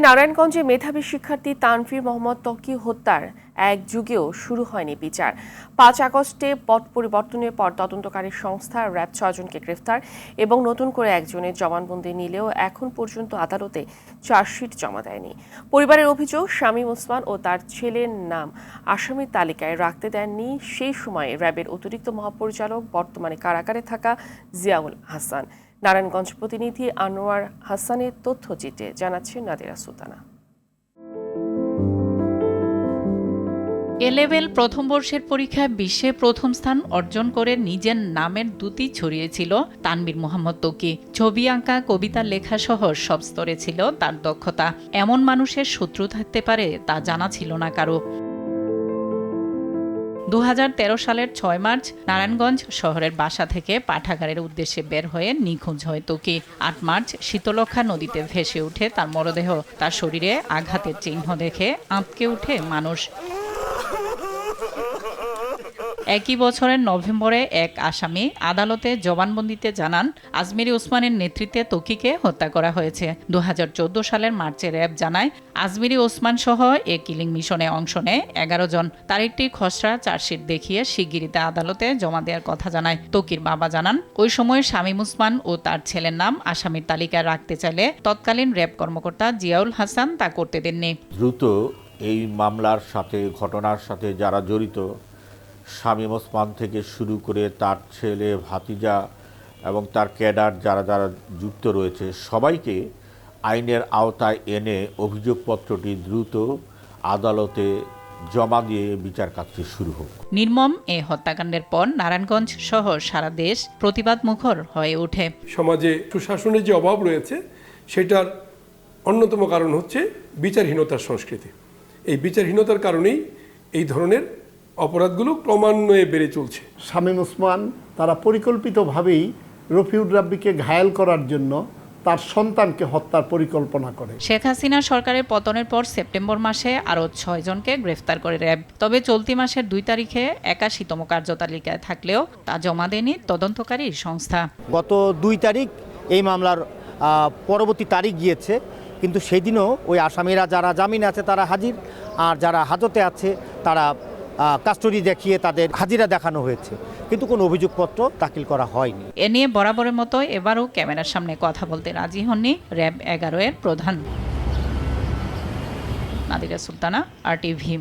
নারায়ণগঞ্জে মেধাবী শিক্ষার্থী তানভীর মোহাম্মদ তকি হত্যার এক যুগেও শুরু হয়নি বিচার। পাঁচ আগস্টে পট পরিবর্তনের পর তদন্তকারী সংস্থা র্যাব ছয়জনকে গ্রেফতার এবং নতুন করে একজনের জবানবন্দি নিলেও এখন পর্যন্ত আদালতে চার্জশিট জমা দেয়নি। পরিবারের অভিযোগ, শামীম ওসমান ও তার ছেলের নাম আসামির তালিকায় রাখতে দেননি। সেই সময়ে র্যাবের অতিরিক্ত মহাপরিচালক বর্তমানে কারাগারে থাকা জিয়াউল হাসান। নারায়ণগঞ্জ প্রতিনিধি আনোয়ার হাসানের তথ্যচিত্রে জানাচ্ছেন নাদিরা সুলতানা। এ লেভেল প্রথম বর্ষের পরীক্ষায় বিশ্বে প্রথম স্থান অর্জন করে নিজের নামের দুটি ছড়িয়েছিল তানবীর মোহাম্মদ তকি। ছবি আঁকা কবিতা লেখা সহ সব স্তরে ছিল তার দক্ষতা। এমন মানুষের শত্রু থাকতে পারে তা জানা ছিল না কারও। দু হাজার তেরো সালের ছয় মার্চ নারায়ণগঞ্জ শহরের বাসা থেকে পাঠাগারের উদ্দেশ্যে বের হয়ে নিখোঁজ হয় তোকি। আট মার্চ শীতলক্ষা নদীতে ভেসে উঠে তার মরদেহ। তার শরীরে আঘাতের চিহ্ন দেখে আঁতকে উঠে মানুষ। একই বছরের নভেম্বরে এক আসামি আদালতে জবানবন্দিতে জানান, আজমিরি ওসমানের নেতৃত্বে তকিকে হত্যা করা হয়েছে। দু হাজার চৌদ্দ সালের মার্চে র্যাব জানায়, আজমিরি ওসমান সহ এ কিলিং মিশনে অংশ নেয় এগারো জন। তার একটি খসড়া চার্জশিট দেখিয়ে শিগগিরিতে আদালতে জমা দেওয়ার কথা জানায়। তকির বাবা জানান, ওই সময় শামীম ওসমান ও তার ছেলের নাম আসামির তালিকায় রাখতে চাইলে তৎকালীন র্যাব কর্মকর্তা জিয়াউল হাসান তা করতে দেননি। দ্রুত এই মামলার সাথে ঘটনার সাথে যারা জড়িত শামীম ওসমান থেকে শুরু করে তার ছেলে ভাতিজা এবং তার ক্যাডার যারা যারা যুক্ত রয়েছে সবাইকে আইনের আওতায় এনে অভিযোগপত্রটি দ্রুত আদালতে জমা দিয়ে বিচার কাজটি শুরু হোক। নির্মম এ হত্যাকাণ্ডের পর নারায়ণগঞ্জ সহ সারা দেশ প্রতিবাদ মুখর হয়ে ওঠে। সমাজে সুশাসনের যে অভাব রয়েছে সেটার অন্যতম কারণ হচ্ছে বিচারহীনতার সংস্কৃতি। এই বিচারহীনতার কারণেই এই ধরনের অপরাধগুলো ক্রমান্বয়ে বেড়ে চলছে। শামীম ওসমান তারা পরিকল্পিতভাবেই রফিউর রাব্বিকে ঘায়াল করার জন্য তার সন্তানকে হত্যার পরিকল্পনা করে। শেখ হাসিনা সরকারের পতনের পর সেপ্টেম্বর মাসে আরও ছয়জনকে গ্রেফতার করে র্যাব। তবে চলতি মাসের দুই তারিখে একাশিতম কার্যতালিকায় থাকলেও তা জমা দেয়নি তদন্তকারী সংস্থা। গত দুই তারিখ এই মামলার পরবর্তী তারিখ গিয়েছে। কিন্তু সেদিনও ওই আসামিরা যারা জামিন আছে তারা হাজির, আর যারা হাজতে আছে তারা কাস্টডি দেখিয়ে তাদের হাজিরা দেখানো হয়েছে। কিন্তু কোনো অভিযোগপত্র দাখিল করা হয়নি। এ নিয়ে বরাবরের মতো এবারও ক্যামেরার সামনে কথা বলতে রাজি হননি র্যাব এগারো এর প্রধান। নাদিরা সুলতানা, আর টিভি